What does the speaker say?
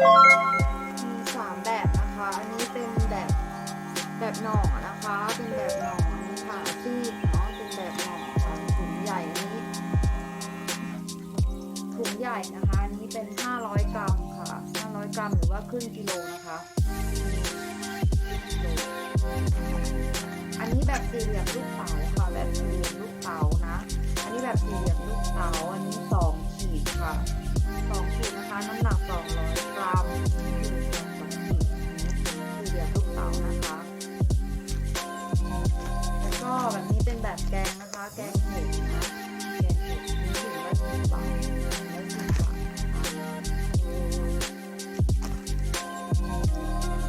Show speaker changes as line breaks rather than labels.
มีสามแบบนะคะ อันนี้เป็นแบบแบบหน่อนะคะ เป็นแบบหน่ออันนี้ค่ะซีกเนาะ เป็นแบบหน่อถุงใหญ่อันนี้ถุงใหญ่นะคะ อันนี้เป็น 500 กรัมค่ะ 500 กรัมหรือว่าครึ่งกิโลนะคะอันนี้แบบสี่เหลี่ยมลูกเต๋าค่ะ แบบสี่เหลี่ยมลูกเต๋านะ อันนี้แบบสี่เหลี่ยมลูกเต๋าอันนี้สองขีดค่ะสองขีดนะคะ น้ำหนัก 干，好干